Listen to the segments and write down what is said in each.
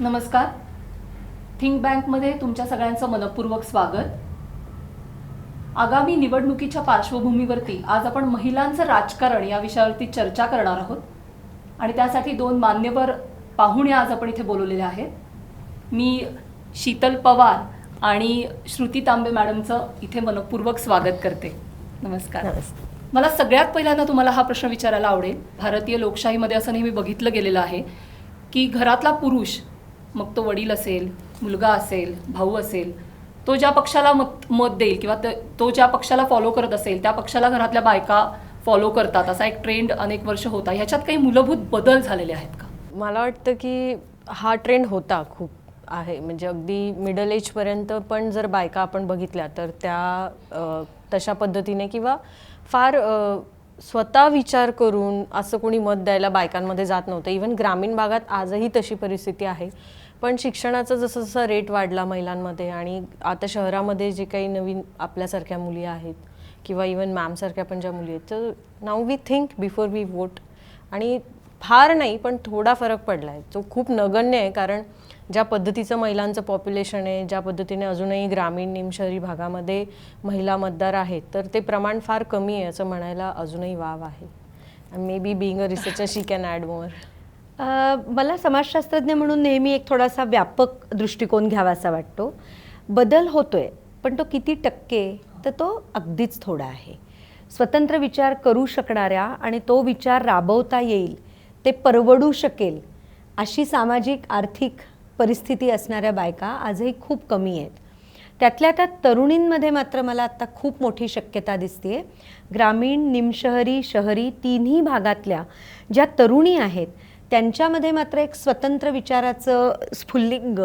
नमस्कार. थिंक बँकमध्ये तुमच्या सगळ्यांचं मनपूर्वक स्वागत. आगामी निवडणुकीच्या पार्श्वभूमीवरती आज आपण महिलांचं राजकारण या विषयावरती चर्चा करणार आहोत. आणि त्यासाठी दोन मान्यवर पाहुणे आज आपण इथे बोलवलेले आहेत. मी शीतल पवार आणि श्रुती तांबे मॅडमचं इथे मनपूर्वक स्वागत करते. नमस्कार. मला सगळ्यात पहिल्यांदा तुम्हाला हा प्रश्न विचारायला आवडेल. भारतीय लोकशाहीमध्ये असं नेहमी बघितलं गेलेलं आहे की घरातला पुरुष मग तो वडील असेल मुलगा असेल भाऊ असेल तो ज्या पक्षाला मत मत देईल किंवा तो ज्या पक्षाला फॉलो करत असेल त्या पक्षाला घरातल्या बायका फॉलो करतात. असा एक ट्रेंड अनेक वर्ष होता. ह्याच्यात काही मूलभूत बदल झालेले आहेत का? मला वाटतं की हा ट्रेंड होता खूप आहे. म्हणजे अगदी मिडल एजपर्यंत पण जर बायका आपण बघितल्या तर त्या तशा पद्धतीने किंवा फार स्वतः विचार करून असं कोणी मत द्यायला बायकांमध्ये जात नव्हतं. इवन ग्रामीण भागात आजही तशी परिस्थिती आहे. पण शिक्षणाचा जसं जसं रेट वाढला महिलांमध्ये आणि आता शहरामध्ये जे काही नवीन आपल्यासारख्या मुली आहेत किंवा इवन मॅमसारख्या पण ज्या मुली आहेत तर नाव we think before we vote आणि फार नाही पण थोडा फरक पडला आहे तो खूप नगण्य आहे कारण ज्या पद्धतीचं महिलांचं पॉप्युलेशन आहे ज्या पद्धतीने अजूनही ग्रामीण निमशहरी भागामध्ये महिला मतदार आहेत तर ते प्रमाण फार कमी आहे असं म्हणायला अजूनही वाव आहे. Maybe being a researcher she can add more मला समाजशास्त्रज्ञ म्हणून नेहमी एक थोडासा व्यापक दृष्टिकोन घ्यावासा वाटतो. बदल होतोय पण तो किती टक्के तर तो अगदीच थोडा आहे. स्वतंत्र विचार करू शकणाऱ्या आणि तो विचार राबवता येईल ते परवडू शकेल अशी सामाजिक आर्थिक परिस्थिती असणाऱ्या बायका आजही खूप कमी आहेत. त्यातल्या त्या तरुणींमध्ये मात्र मला आत्ता खूप मोठी शक्यता दिसते ग्रामीण निमशहरी शहरी तिन्ही भागातल्या ज्या तरुणी आहेत त्यांच्यामध्ये मात्र एक स्वतंत्र विचाराचं स्फुल्लिंग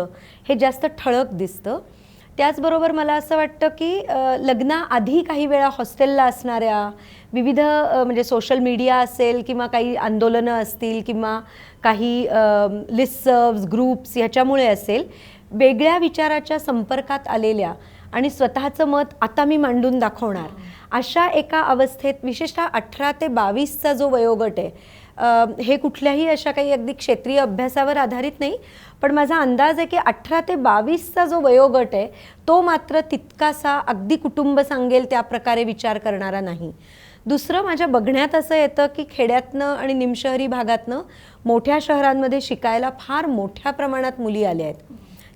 हे जास्त ठळक दिसतं. त्याचबरोबर मला असं वाटतं की लग्नाआधी काही वेळा हॉस्टेलला असणाऱ्या विविध म्हणजे सोशल मीडिया असेल किंवा काही आंदोलनं असतील किंवा काही लिस्टर्व्स ग्रुप्स ह्याच्यामुळे असेल वेगळ्या विचाराच्या संपर्कात आलेल्या आणि स्वतःचं मत आता मी मांडून दाखवणार अशा एका अवस्थेत विशेषतः अठरा ते बावीसचा जो वयोगट आहे हे कुठल्याही अशा काही अगदी क्षेत्रीय अभ्यासावर आधारित नाही पण माझा अंदाज आहे की अठरा ते बावीसचा जो वयोगट आहे तो मात्र तितकासा अगदी कुटुंब सांगेल त्या प्रकारे विचार करणारा नाही. दुसरं माझ्या बघण्यात असं येतं की खेड्यातनं आणि निमशहरी भागातनं मोठ्या शहरांमध्ये शिकायला फार मोठ्या प्रमाणात मुली आल्या आहेत.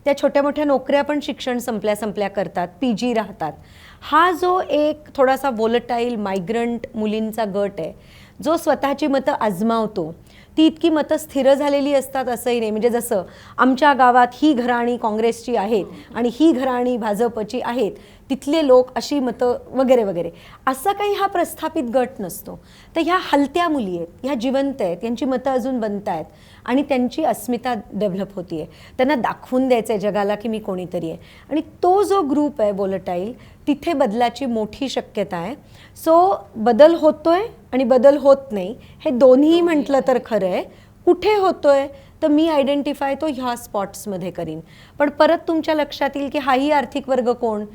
त्या छोट्या मोठ्या नोकऱ्या पण शिक्षण संपल्या संपल्या करतात पी जी राहतात. हा जो एक थोडासा वोलटाईल मायग्रंट मुलींचा गट आहे जो स्वतःची मतं आजमावतो ती इतकी मतं स्थिर झालेली असतात असंही नाही. म्हणजे जसं आमच्या गावात ही घराणी काँग्रेसची आहेत आणि ही घराणी भाजपची आहेत तिथले लोक अशी मतं वगैरे वगैरे. असा काही हा प्रस्थापित गट नसतो. तर ह्या हलत्या मुली आहेत ह्या जिवंत आहेत यांची मतं अजून बनत आहेत आणि त्यांची अस्मिता डेव्हलप होती आहे त्यांना दाखवून द्यायचं आहे जगाला की मी कोणीतरी आहे. आणि तो जो ग्रुप आहे बोलटाईल तिथे बदलाची मोठी शक्यता आहे. सो बदल होतोय आणि बदल होत नाही. हे दोन्ही म्हटलं तर खरं आहे. कुठे होतोय तर मी आयडेंटिफाय तो ह्या स्पॉट्समध्ये करीन. पण परत तुमच्या लक्षात येईल की हाही आर्थिक वर्ग कोण?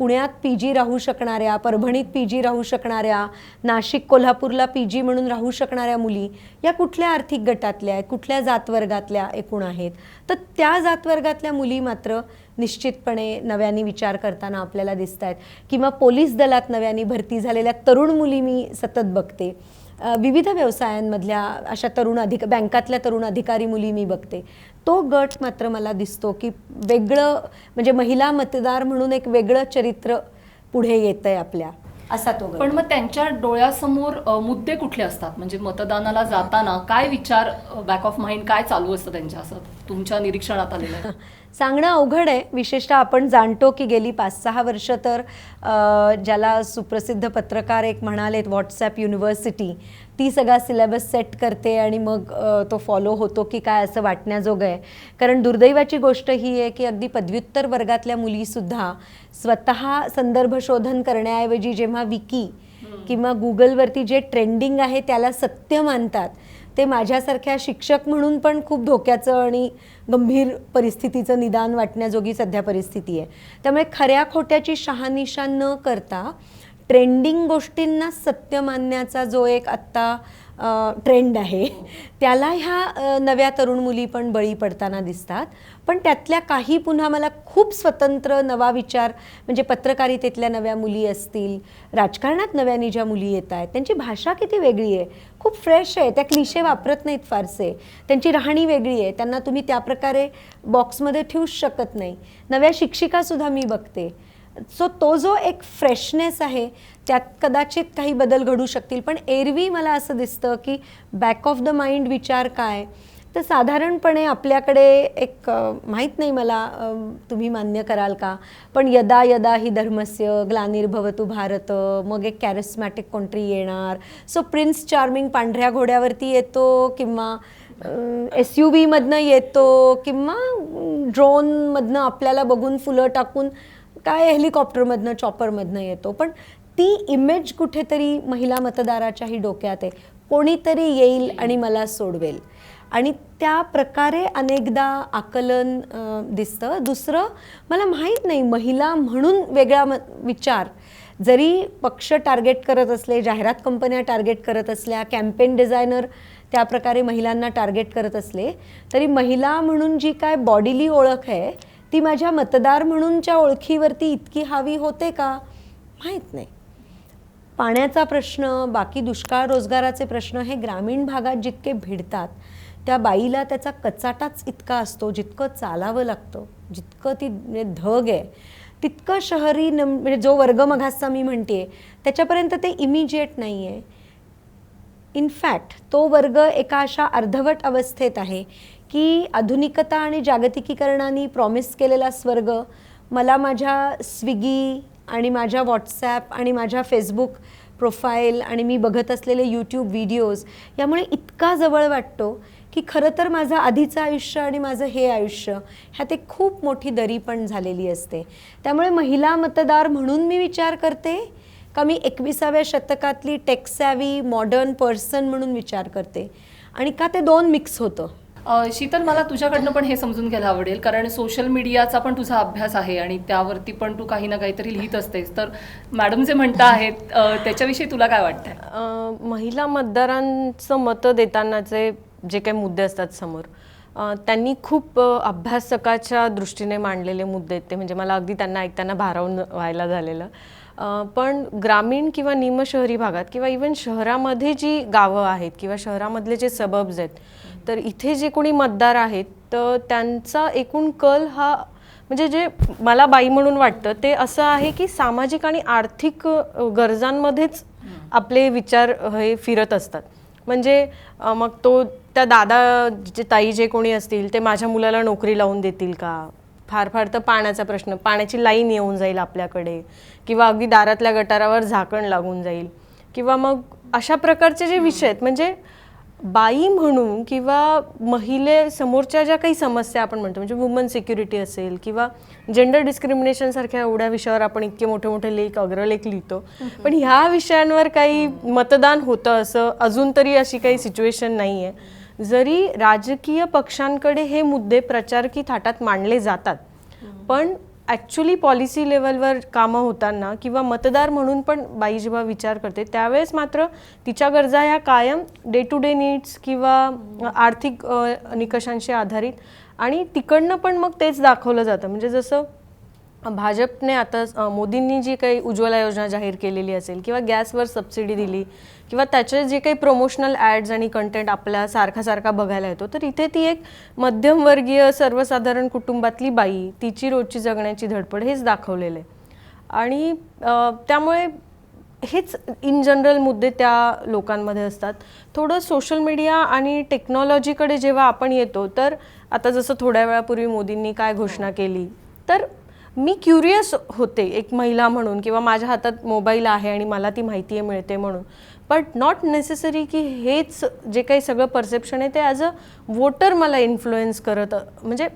पुण्यात पी जी राहू शकणाऱ्या परभणीत पी जी राहू शकणाऱ्या नाशिक कोल्हापूरला पी जी म्हणून राहू शकणाऱ्या मुली या कुठल्या आर्थिक गटातल्या आहेत कुठल्या जातवर्गातल्या एकूण आहेत? तर त्या जातवर्गातल्या मुली मात्र निश्चितपणे नव्याने विचार करताना आपल्याला दिसत आहेत किंवा पोलीस दलात नव्याने भरती झालेल्या तरुण मुली मी सतत बघते. विविध व्यवसायांमधल्या अशा तरुण अधिक बँकातल्या तरुण अधिकारी मुली मी बघते. तो गट मात्र मला दिसतो की वेगळं म्हणजे महिला मतदार म्हणून एक वेगळं चरित्र पुढे येत आहे आपल्या असा तो पण मग त्यांच्या डोळ्यासमोर मुद्दे कुठले असतात? म्हणजे मतदानाला जाताना काय विचार बॅक ऑफ माइंड काय चालू असतं त्यांच्या? असं तुमच्या निरीक्षणात आलेलं? सांगणं अवघड आहे. विशेषतः आपण जाणतो की गेली पाच सहा वर्ष तर ज्याला सुप्रसिद्ध पत्रकार एक म्हणालेत व्हॉट्सॲप युनिव्हर्सिटी ती सगळा सिलेबस सेट करते आणि मग तो फॉलो होतो की काय असं वाटण्याजोगं आहे. कारण दुर्दैवाची गोष्ट ही आहे की अगदी पदव्युत्तर वर्गातल्या मुलीसुद्धा स्वतः संदर्भ शोधन करण्याऐवजी जेव्हा विकी किंवा गुगलवरती जे ट्रेंडिंग आहे त्याला सत्य मानतात ते माझ्यासारख्या शिक्षक म्हणून पण खूप धोक्याचं आणि गंभीर परिस्थितीचं निदान वाटण्याजोगी सध्या परिस्थिती आहे. त्यामुळे खऱ्या खोट्याची शहानिशा न करता ट्रेंडिंग गोष्टींना सत्य मानण्याचा जो एक आत्ता ट्रेंड आहे. त्याला ह्या नव्या तरुण मुली पण बळी पडताना दिसतात. पण त्यातल्या काही पुन्हा मला खूप स्वतंत्र नवा विचार म्हणजे पत्रकारितेतल्या नव्या मुली असतील राजकारणात नव्याने ज्या मुली येत आहेत त्यांची भाषा किती वेगळी आहे? खूप फ्रेश आहे. त्या क्लिशे वापरत नाहीत फारसे. त्यांची राहणी वेगळी आहे. त्यांना तुम्ही त्या प्रकारे बॉक्समध्ये ठेवूच शकत नाही. नव्या शिक्षिकासुद्धा मी बघते. सो तो जो एक फ्रेशनेस आहे त्यात कदाचित काही बदल घडू शकतील. पण एरवी मला असं दिसतं की बॅक ऑफ द माइंड विचार काय? तर साधारणपणे आपल्याकडे एक माहीत नाही मला तुम्ही मान्य कराल का? पण यदा यदा ही धर्मस्य ग्लानिर्भवतू भारत मग एक कॅरिस्मॅटिक कोणतरी येणार. सो प्रिन्स चार्मिंग पांढऱ्या घोड्यावरती येतो किंवा एस यू व्हीमधनं येतो किंवा ड्रोनमधनं आपल्याला बघून फुलं टाकून काय हेलिकॉप्टरमधनं चॉपरमधनं येतो पण ती इमेज कुठेतरी महिला मतदाराच्याही डोक्यात आहे. कोणीतरी येईल आणि मला सोडवेल. आणि त्या प्रकारे अनेकदा आकलन दिसतं. दुसरं मला माहीत नाही महिला म्हणून वेगळा म विचार. जरी पक्ष टार्गेट करत असले जाहिरात कंपन्या टार्गेट करत असल्या कॅम्पेन डिझायनर त्या प्रकारे महिलांना टार्गेट करत असले तरी महिला म्हणून जी काय बॉडीली ओळख आहे ती माझ्या मतदार म्हणूनच्या ओळखीवरती इतकी हावी होते का? माहीत नाही. पाण्याचा प्रश्न बाकी दुष्काळ रोजगाराचे प्रश्न हे ग्रामीण भागात जितके भिडतात त्या बाईला त्याचा कचाटाच इतका असतो जितकं चालावं लागतं जितकं ती म्हणजे धग आहे तितकं शहरी नम म्हणजे जो वर्ग मघासचा मी म्हणते त्याच्यापर्यंत ते इमिजिएट नाही आहे इनफॅक्ट तो वर्ग एका अशा अर्धवट अवस्थेत आहे की आधुनिकता आणि जागतिकीकरणाने प्रॉमिस केलेला स्वर्ग मला माझ्या स्विगी आणि माझ्या व्हॉट्सॲप आणि माझ्या फेसबुक प्रोफाईल आणि मी बघत असलेले यूट्यूब व्हिडिओज यामुळे इतका जवळ वाटतो की खरं तर माझं आधीचं आयुष्य आणि माझं हे आयुष्य ह्यात एक खूप मोठी दरी पण झालेली असते. त्यामुळे महिला मतदार म्हणून मी विचार करते का मी एकविसाव्या शतकातली टेक्सॅवी मॉडर्न पर्सन म्हणून विचार करते? आणि का ते दोन मिक्स होतं? शीतल मला तुझ्याकडनं पण हे समजून घ्यायला आवडेल कारण सोशल मीडियाचा पण तुझा अभ्यास आहे आणि त्यावरती पण तू काही ना काहीतरी लिहित असतेस. तर मॅडम जे म्हणता आहेत त्याच्याविषयी तुला काय वाटतं महिला मतदारांचं मतं देतानाचे जे काही मुद्दे असतात समोर त्यांनी खूप अभ्यासकाच्या दृष्टीने मांडलेले मुद्दे आहेत ते. म्हणजे मला अगदी त्यांना ऐकताना भारावून व्हायला झालेलं. पण ग्रामीण किंवा निमशहरी भागात किंवा इवन शहरामध्ये जी गावं आहेत किंवा शहरामधले जे सबब्स आहेत तर इथे जे कोणी मतदार आहेत तर त्यांचा एकूण कल हा म्हणजे जे मला बाई म्हणून वाटतं ते असं आहे की सामाजिक आणि आर्थिक गरजांमध्येच आपले विचार हे फिरत असतात. म्हणजे मग तो त्या दादा जे ताई जे कोणी असतील ते माझ्या मुलाला नोकरी लावून देतील का? फार फार तर पाण्याचा प्रश्न. पाण्याची लाईन येऊन जाईल आपल्याकडे. किंवा अगदी दारातल्या गटारावर झाकण लागून जाईल. किंवा मग अशा प्रकारचे जे विषय आहेत म्हणजे बाई म्हणून किंवा महिले समोरच्या ज्या काही समस्या आपण म्हणतो म्हणजे वुमन सिक्युरिटी असेल किंवा जेंडर डिस्क्रिमिनेशन सारख्या एवढ्या विषयावर आपण इतके मोठे मोठे लेख अग्रलेख लिहितो. पण ह्या विषयांवर काही मतदान होतं असं अजून तरी अशी काही सिच्युएशन नाही आहे जरी राजकीय पक्षांकडे हे मुद्दे प्रचार की थाटात मांडले जातात पण ॲक्च्युली पॉलिसी लेवलवर कामं होताना किंवा मतदार म्हणून पण बाई जेव्हा विचार करते त्यावेळेस मात्र तिच्या गरजा ह्या कायम डे टू डे नीड्स किंवा आर्थिक निकषांशी आधारित. आणि तिकडनं पण मग तेच दाखवलं जातं. म्हणजे जसं भाजपने आता मोदींनी जी काही उज्ज्वला योजना जाहीर केलेली असेल किंवा गॅसवर सबसिडी दिली किंवा त्याचे जे काही प्रमोशनल ॲड्स आणि कंटेंट आपल्या सारखा सारखा बघायला येतो तर इथे ती एक मध्यमवर्गीय सर्वसाधारण कुटुंबातली बाई तिची रोजची जगण्याची धडपड हेच दाखवलेलं आहे. आणि त्यामुळे हेच इन जनरल मुद्दे त्या लोकांमध्ये असतात. थोडं सोशल मीडिया आणि टेक्नॉलॉजीकडे जेव्हा आपण येतो तर आता जसं थोड्या वेळापूर्वी मोदींनी काय घोषणा केली तर मी क्युरियस होते एक महिला म्हणून किंवा माझ्या हातात मोबाईल आहे आणि मला ती माहिती आहे मिळते म्हणून. बट नॉट नेसेसरी की हेच जे काही सगळं परसेप्शन आहे ते ॲज अ वोटर मला इन्फ्लुएन्स करत म्हणजे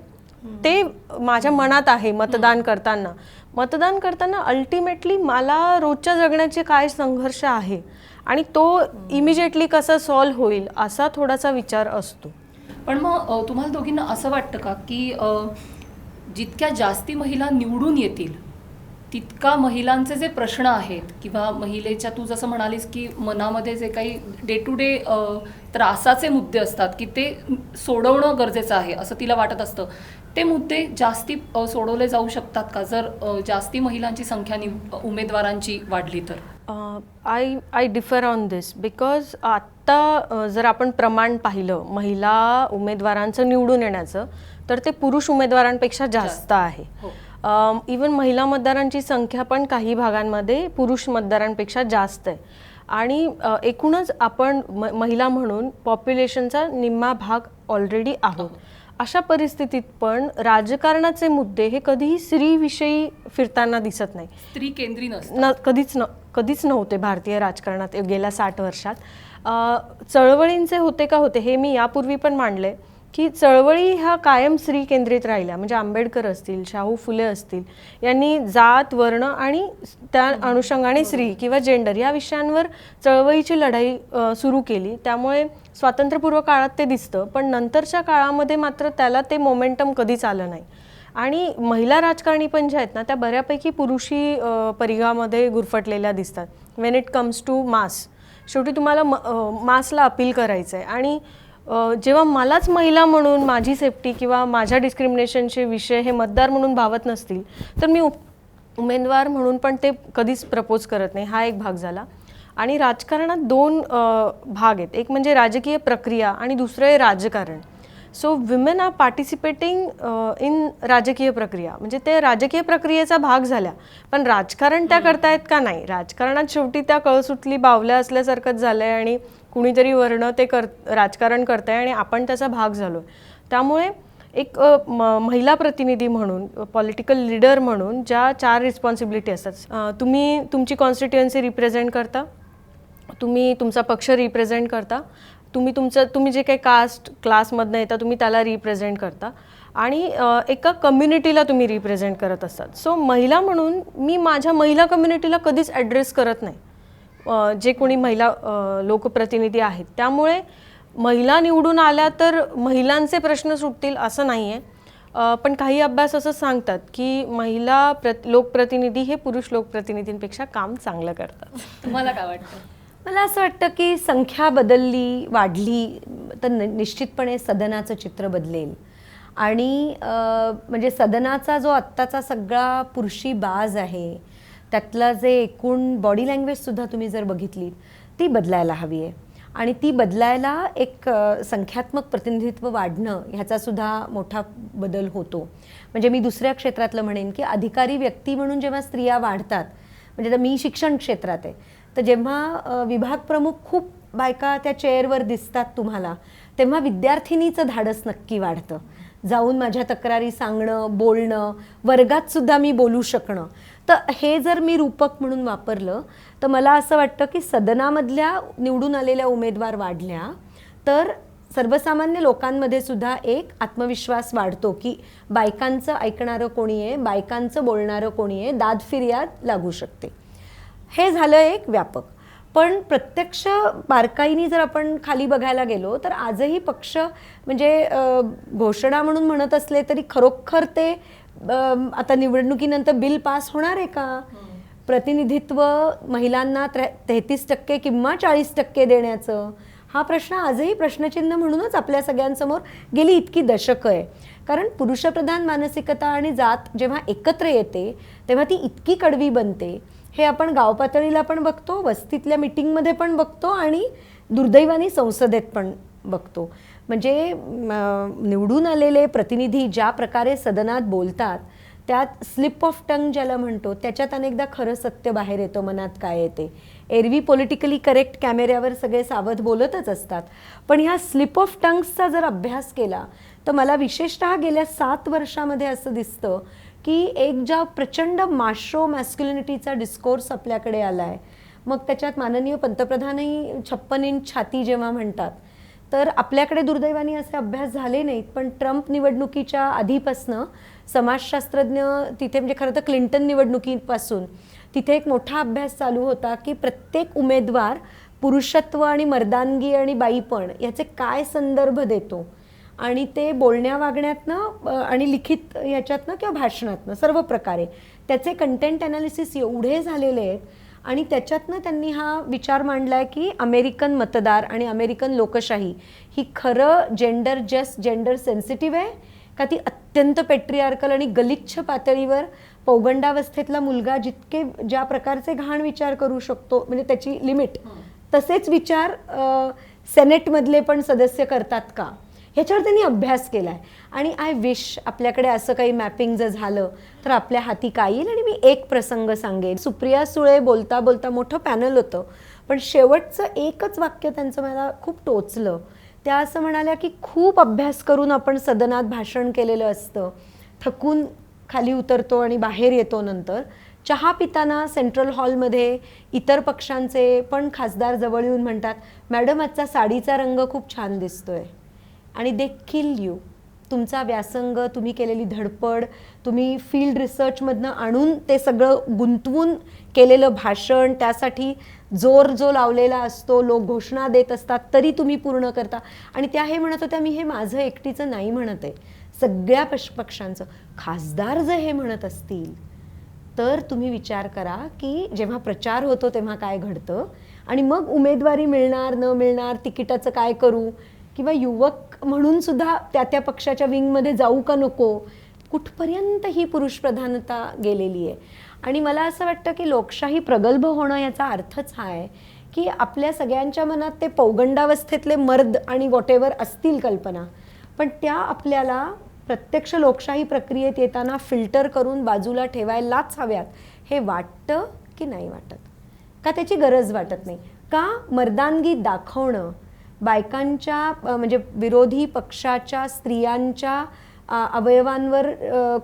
ते माझ्या मनात आहे मतदान करताना. मतदान करताना अल्टिमेटली मला रोजच्या जगण्याचे काय संघर्ष आहे आणि तो इमिजिएटली कसा सॉल्व्ह होईल असा थोडासा विचार असतो. पण मग तुम्हाला दोघींना असं वाटतं का की जितक्या जास्ती महिला निवडून येतील तितका महिलांचे जे प्रश्न आहेत किंवा महिलेच्या तू जसं म्हणालीस की मनामध्ये जे काही डे टू डे त्रासाचे मुद्दे असतात की ते सोडवणं गरजेचं आहे असं तिला वाटत असतं. ते मुद्दे जास्ती सोडवले जाऊ शकतात का? जर जास्ती महिलांची संख्या निव उमेदवारांची वाढली तर. I I differ on this because आत्ता जर आपण प्रमाण पाहिलं महिला उमेदवारांचं निवडून येण्याचं तर ते पुरुष उमेदवारांपेक्षा जास्त आहे. हो. इवन महिला मतदारांची संख्या पण काही भागांमध्ये पुरुष मतदारांपेक्षा जास्त आहे. आणि एकूणच आपण म महिला म्हणून पॉप्युलेशनचा निम्मा भाग ऑलरेडी आहोत. अशा परिस्थितीत पण राजकारणाचे मुद्दे हे कधीही स्त्रीविषयी फिरताना दिसत नाही. स्त्री केंद्री न कधीच न कधीच नव्हते भारतीय राजकारणात गेल्या साठ वर्षात. अ, चळवळींचे होते का होते हे मी यापूर्वी पण मांडले. की चळवळी ह्या कायम स्त्री केंद्रित राहिल्या. म्हणजे आंबेडकर असतील शाहू फुले असतील यांनी जात वर्ण आणि त्या अनुषंगाने स्त्री किंवा जेंडर या विषयांवर चळवळीची लढाई सुरू केली. त्यामुळे स्वातंत्र्यपूर्व काळात ते दिसतं पण नंतरच्या काळामध्ये मात्र त्याला ते मोमेंटम कधीच आलं नाही. आणि महिला राजकारणी पण ज्या आहेत ना त्या बऱ्यापैकी पुरुषी परिघामध्ये गुरफटलेल्या दिसतात. When it comes to mass शेवटी तुम्हाला म मासला अपील करायचं आहे आणि जेव्हा मलाच महिला म्हणून माझी सेफ्टी किंवा माझ्या डिस्क्रिमिनेशनचे विषय हे मतदार म्हणून भावत नसतील तर मी उमेदवार म्हणून पण ते कधीच प्रपोज करत नाही. हा एक भाग झाला. आणि राजकारणात दोन भाग आहेत. एक म्हणजे राजकीय प्रक्रिया आणि दुसरं आहे राजकारण. So women are participating in राजकीय प्रक्रिया. म्हणजे ते राजकीय प्रक्रियेचा भाग झाल्या. पण राजकारण त्या करतायत का नाही? राजकारणात शेवटी त्या कळसुटली बावल्या असल्यासारखंच झालंय आणि कुणीतरी वर्ण ते कर राजकारण करताय आणि आपण त्याचा भाग झालो त्यामुळे एक म- महिला प्रतिनिधी म्हणून पॉलिटिकल लीडर म्हणून ज्या चार रिस्पॉन्सिबिलिटी असतात तुम्ही तुमची कॉन्स्टिट्युएन्सी रिप्रेझेंट करता तुम्ही तुमचा पक्ष रिप्रेझेंट करता तुम्ही तुमचं तुम्ही जे काही कास्ट क्लासमधनं येता तुम्ही त्याला रिप्रेझेंट करता आणि एका कम्युनिटीला तुम्ही रिप्रेझेंट करत असतात. सो महिला म्हणून मी माझ्या महिला कम्युनिटीला कधीच ॲड्रेस करत नाही. जे कोणी महिला लोकप्रतिनिधी आहेत. त्यामुळे महिला निवडून आल्या तर महिलांचे प्रश्न सुटतील असं नाही आहे पण काही अभ्यास असं सांगतात की महिला प्रत लोकप्रतिनिधी हे पुरुष लोकप्रतिनिधींपेक्षा काम चांगलं करतात. तुम्हाला काय वाटतं? मला असं वाटतं की संख्या बदलली वाढली तर निश्चितपणे सदनाचं चित्र बदलेल. आणि म्हणजे सदनाचा जो आत्ताचा सगळा पुरुषी बाज आहे त्यातलं जे एकूण बॉडी लँग्वेजसुद्धा तुम्ही जर बघितली ती बदलायला हवी आहे. आणि ती बदलायला एक संख्यात्मक प्रतिनिधित्व वाढणं ह्याचासुद्धा मोठा बदल होतो. म्हणजे मी दुसऱ्या क्षेत्रातलं म्हणेन की अधिकारी व्यक्ती म्हणून जेव्हा स्त्रिया वाढतात म्हणजे आता मी शिक्षण क्षेत्रात आहे तर जेव्हा विभाग प्रमुख खूप बायका त्या चेअरवर दिसतात तुम्हाला तेव्हा विद्यार्थिनीचं धाडस नक्की वाढतं. जाऊन माझ्या तक्रारी सांगणं बोलणं वर्गात सुद्धा मी बोलू शकणं. तर हे जर मी रूपक म्हणून वापरलं तर मला असं वाटतं की सदनामधल्या निवडून आलेल्या उमेदवार वाढल्या तर सर्वसामान्य लोकांमध्ये सुद्धा एक आत्मविश्वास वाढतो की बायकांचं ऐकणारं कोणी आहे बायकांचं बोलणारं कोणी आहे दाद फिर्याद लागू शकते. हे झालं एक व्यापक. पण प्रत्यक्ष बारकाईनी जर आपण खाली बघायला गेलो तर आजही पक्ष म्हणजे घोषणा म्हणून म्हणत असले तरी खरोखर ते आता निवडणुकीनंतर बिल पास होणार आहे का? प्रतिनिधित्व महिलांना त्रे तेहतीस टक्के किंवा चाळीस टक्के देण्याचं हा प्रश्न आजही प्रश्नचिन्ह म्हणूनच आपल्या सगळ्यांसमोर गेली इतकी दशकं आहे. कारण पुरुषप्रधान मानसिकता आणि जात जेव्हा एकत्र येते तेव्हा ती इतकी कडवी बनते. हे आपण गाव पातळीला पण बघतो वस्तीतल्या मिटिंगमध्ये पण बघतो आणि दुर्दैवाने संसदेत पण बघतो. म्हणजे निवडून आलेले प्रतिनिधी ज्या प्रकारे सदनात बोलतात त्यात स्लिप ऑफ टंग ज्याला म्हणतो त्याच्यात अनेकदा खरं सत्य बाहेर येतं मनात काय येते. एरवी पॉलिटिकली करेक्ट कॅमेऱ्यावर सगळे सावध बोलतच असतात. पण ह्या स्लिप ऑफ टंग्सचा जर अभ्यास केला तर मला विशेषतः गेल्या सात वर्षामध्ये असं दिसतं की एक ज्या प्रचंड माश्रो मॅस्क्युलिनिटीचा डिस्कोर्स आपल्याकडे आला आहे मग त्याच्यात माननीय पंतप्रधानही छप्पन इंच छाती जेव्हा म्हणतात तर आपल्याकडे दुर्दैवाने असे अभ्यास झाले नाहीत पण ट्रम्प निवडणुकीच्या आधीपासनं समाजशास्त्रज्ञ तिथे म्हणजे खरं तर क्लिंटन निवडणुकीपासून तिथे एक मोठा अभ्यास चालू होता की प्रत्येक उमेदवार पुरुषत्व आणि मर्दानगी आणि बाईपण याचे काय संदर्भ देतो. आणि ते बोलण्या वागण्यातनं आणि लिखित याच्यातनं किंवा भाषणातनं सर्व प्रकारे. त्याचे कंटेंट अनालिसिस एवढे झालेले आहेत आणि त्याच्यातनं त्यांनी हा विचार मांडला आहे की अमेरिकन मतदार आणि अमेरिकन लोकशाही ही खरं जेंडर जस्ट जेंडर सेन्सिटिव्ह आहे का ती अत्यंत पेट्रियार्कल आणि गलिच्छ पातळीवर पौगंडावस्थेतला मुलगा जितके ज्या प्रकारचे घाण विचार करू शकतो म्हणजे त्याची लिमिट तसेच विचार सेनेटमधले पण सदस्य करतात का? ह्याच्यावर त्यांनी अभ्यास केला आहे आणि आय विश आपल्याकडे असं काही मॅपिंग जर झालं तर आपल्या हाती काय येईल? आणि मी एक प्रसंग सांगेन. सुप्रिया सुळे बोलता बोलता मोठं पॅनल होतं. पण शेवटचं एकच वाक्य त्यांचं मला खूप टोचलं. त्या असं म्हणाल्या की खूप अभ्यास करून आपण सदनात भाषण केलेलं असतं. थकून खाली उतरतो आणि बाहेर येतो नंतर. चहा पिताना सेंट्रल हॉलमध्ये इतर पक्षांचे पण खासदार जवळ येऊन म्हणतात मॅडम आजचा साडीचा रंग खूप छान दिसतोय. आणि दे किल यू तुमचा व्यासंग तुम्ही केलेली धडपड तुम्ही फील्ड रिसर्चमधनं आणून ते सगळं गुंतवून केलेलं भाषण त्यासाठी जोर जो लावलेला असतो लोक घोषणा देत असतात तरी तुम्ही पूर्ण करता. आणि त्या हे म्हणत होत्या मी हे माझं एकटीचं नाही म्हणत आहे. सगळ्या पक्ष पक्षांचं. खासदार जर हे म्हणत असतील तर तुम्ही विचार करा की जेव्हा प्रचार होतो तेव्हा काय घडतं? आणि मग उमेदवारी मिळणार न मिळणार तिकिटाचं काय करू? किंवा युवक म्हणून सुद्धा त्या त्या पक्षाच्या विंगमध्ये जाऊ का नको कुठपर्यंत ही पुरुष प्रधानता गेलेली आहे? आणि मला असं वाटतं की लोकशाही प्रगल्भ होणं याचा अर्थच हा आहे की आपल्या सगळ्यांच्या मनात ते पौगंडावस्थेतले मर्द आणि वॉटेवर असतील कल्पना पण त्या आपल्याला प्रत्यक्ष लोकशाही प्रक्रियेत येताना फिल्टर करून बाजूला ठेवायलाच हव्यात हे वाटतं की नाही वाटत? का त्याची गरज वाटत नाही? का मर्दानगी दाखवणं बायकांच्या म्हणजे विरोधी पक्षाच्या स्त्रियांच्या अवयवांवर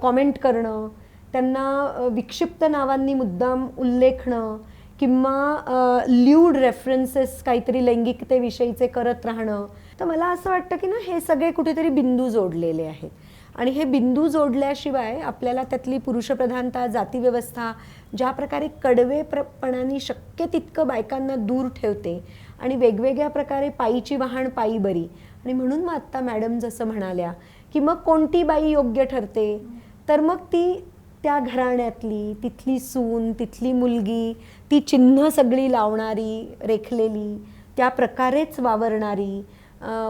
कॉमेंट करणं त्यांना विक्षिप्त नावांनी मुद्दाम उल्लेखणं किंवा ल्यूड रेफरन्सेस काहीतरी लैंगिकतेविषयीचे करत राहणं. तर मला असं वाटतं की ना हे सगळे कुठेतरी बिंदू जोडलेले आहेत. आणि हे बिंदू जोडल्याशिवाय आपल्याला त्यातली पुरुषप्रधानता जातीव्यवस्था ज्या प्रकारे कडवेपणाने शक्य तितकं बायकांना दूर ठेवते आणि वेगवेगळ्या प्रकारे पायीची वाहन पायी बरी. आणि म्हणून मग आत्ता मॅडम जसं म्हणाल्या की मग कोणती बाई योग्य ठरते? तर मग ती त्या घराण्यातली तिथली सून तिथली मुलगी ती चिन्ह सगळी लावणारी रेखलेली त्या प्रकारेच वावरणारी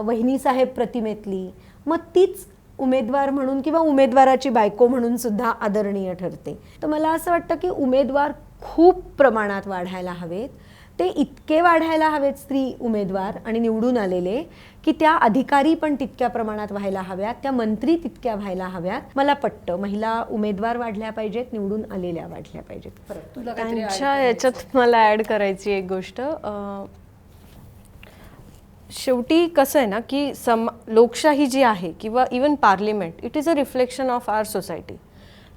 वहिनीसाहेब प्रतिमेतली मग तीच उमेदवार म्हणून किंवा उमेदवाराची बायको म्हणून सुद्धा आदरणीय ठरते. तर मला असं वाटतं की उमेदवार खूप प्रमाणात वाढायला हवेत. ते इतके वाढायला हवेत स्त्री उमेदवार आणि निवडून आलेले की त्या अधिकारी पण तितक्या प्रमाणात व्हायला हव्यात त्या मंत्री तितक्या व्हायला हव्यात. मला पटतं महिला उमेदवार वाढल्या पाहिजेत निवडून आलेल्या वाढल्या पाहिजेत. त्यांच्या. याच्यात मला ॲड करायची एक गोष्ट शेवटी कसं आहे ना की सम लोकशाही जी आहे किंवा even parliament it is a reflection of our society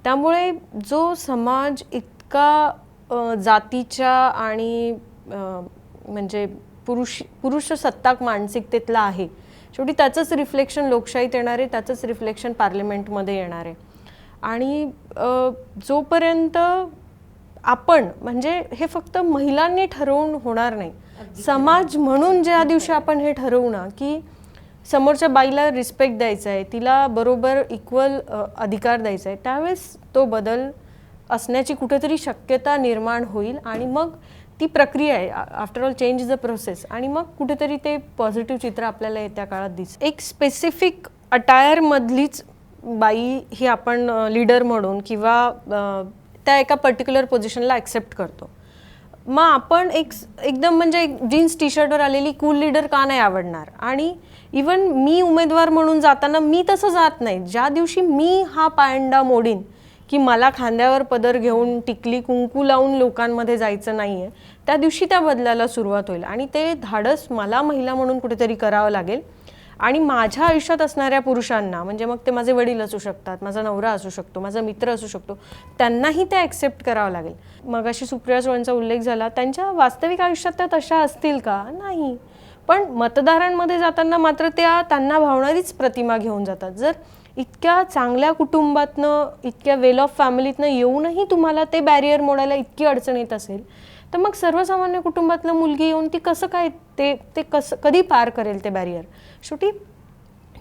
त्यामुळे जो समाज इतका जातीच्या आणि म्हणजे पुरुष पुरुष सत्ताक मानसिकतेतला आहे. शेवटी त्याचंच रिफ्लेक्शन लोकशाहीत येणार आहे त्याचंच रिफ्लेक्शन पार्लिमेंटमध्ये येणार आहे. आणि जोपर्यंत आपण म्हणजे हे फक्त महिलांनी ठरवून होणार नाही. समाज म्हणून ज्या दिवशी आपण हे ठरवू ना की समोरच्या बाईला रिस्पेक्ट द्यायचा आहे तिला बरोबर इक्वल अधिकार द्यायचा आहे त्यावेळेस तो बदल असण्याची कुठेतरी शक्यता निर्माण होईल आणि मग ती प्रक्रिया आहे. After all change is the process आणि मग कुठेतरी ते पॉझिटिव्ह चित्र आपल्याला येत्या काळात दिस एक स्पेसिफिक अटायरमधलीच बाई ही आपण लीडर म्हणून किंवा त्या एका पर्टिक्युलर पोझिशनला ॲक्सेप्ट करतो. मग आपण एक एकदम म्हणजे जीन्स टी शर्टवर आलेली कूल लीडर का नाही आवडणार? आणि इवन मी उमेदवार म्हणून जाताना मी तसं जात नाही. ज्या दिवशी मी हा पायंडा मोडीन की मला खांद्यावर पदर घेऊन टिकली कुंकू लावून लोकांमध्ये जायचं नाही आहे त्या दिवशी त्या बदलाला सुरुवात होईल. आणि ते धाडस मला महिला म्हणून कुठेतरी करावं लागेल. आणि माझ्या आयुष्यात असणाऱ्या पुरुषांना म्हणजे मग ते माझे वडील असू शकतात माझा नवरा असू शकतो माझा मित्र असू शकतो त्यांनाही ते ॲक्सेप्ट करावं लागेल. मग अशी सुप्रिया सुळेंचा उल्लेख झाला त्यांच्या वास्तविक आयुष्यात त्या तशा असतील का? नाही. पण मतदारांमध्ये जाताना मात्र त्या त्यांना भावणारीच प्रतिमा घेऊन जातात. जर इतक्या चांगल्या कुटुंबातनं इतक्या वेल ऑफ फॅमिलीतनं येऊनही तुम्हाला ते बॅरियर मोडायला इतकी अडचण येत असेल तर मग सर्वसामान्य कुटुंबातलं मुलगी येऊन ती कसं काय ते ते कसं कधी पार करेल ते बॅरियर शेवटी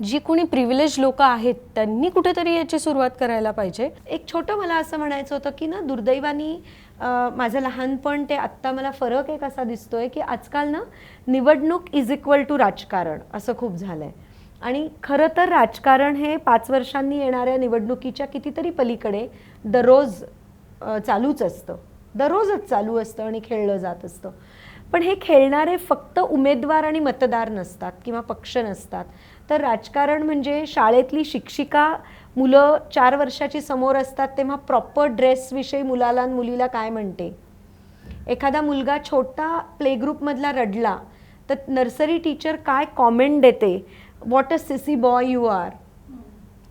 जी कोणी प्रिव्हिलेज लोक आहेत त्यांनी कुठेतरी याची सुरुवात करायला पाहिजे. एक छोटं मला असं म्हणायचं होतं की ना दुर्दैवानी माझं लहानपण ते आत्ता मला फरक एक असा दिसतोय की आजकाल ना निवडणूक इज इक्वल टू राजकारण असं खूप झालं आहे आणि खरं तर राजकारण हे पाच वर्षांनी येणाऱ्या निवडणुकीच्या कितीतरी पलीकडे दररोज चालूच असतं. दररोजच चालू असतं आणि खेळलं जात असतं. पण हे खेळणारे फक्त उमेदवार आणि मतदार नसतात किंवा पक्ष नसतात. तर राजकारण म्हणजे शाळेतली शिक्षिका मुलं चार वर्षाची समोर असतात तेव्हा प्रॉपर ड्रेसविषयी मुलाला आणि मुलीला काय म्हणते? एखादा मुलगा छोटा प्ले ग्रुपमधला रडला तर नर्सरी टीचर काय कॉमेंट देते? What a sissy boy you are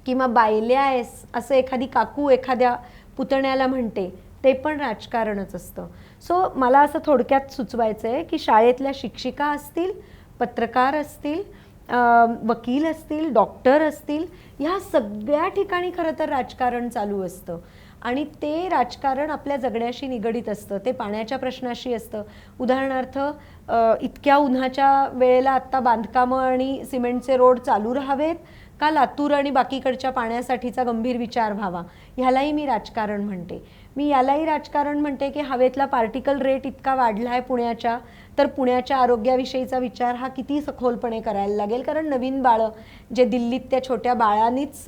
किंवा बायल्या आहेस असं एखादी काकू एखाद्या पुतण्याला म्हणते ते पण राजकारणच असतं. सो मला असं थोडक्यात सुचवायचं आहे की शाळेतल्या शिक्षिका असतील पत्रकार असतील वकील असतील डॉक्टर असतील ह्या सगळ्या ठिकाणी खरं तर राजकारण चालू असतं. आणि ते राजकारण आपल्या जगण्याशी निगडीत असतं ते पाण्याच्या प्रश्नाशी असतं. उदाहरणार्थ इतक्या उन्हाच्या वेळेला आत्ता बांधकामं आणि सिमेंटचे रोड चालू राहावेत का लातूर आणि बाकीकडच्या पाण्यासाठीचा गंभीर विचार व्हावा? ह्यालाही मी राजकारण म्हणते. मी यालाही राजकारण म्हणते की हवेतला पार्टिकल रेट इतका वाढला आहे पुण्याच्या तर पुण्याच्या आरोग्याविषयीचा विचार हा किती सखोलपणे करायला लागेल? कारण नवीन बाळं जे दिल्लीत त्या छोट्या बाळांनीच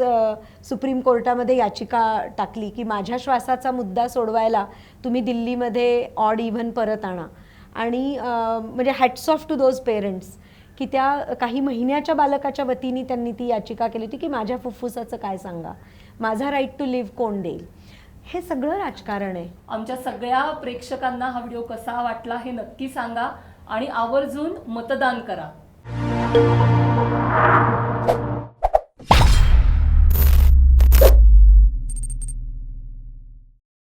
सुप्रीम कोर्टामध्ये याचिका टाकली की माझ्या श्वासाचा मुद्दा सोडवायला तुम्ही दिल्लीमध्ये ऑड इव्हन परत आणा. आणि म्हणजे hats off to those parents की त्या काही महिन्याच्या बालकाच्या वतीने त्यांनी ती याचिका केली होती की माझ्या फुफ्फुसाचं काय सांगा? माझा राईट टू लिव्ह कोण देईल? हे सगळं राजकारण आहे. आमच्या सगळ्या प्रेक्षकांना हा व्हिडिओ कसा वाटला हे नक्की सांगा आणि आवर्जून मतदान करा.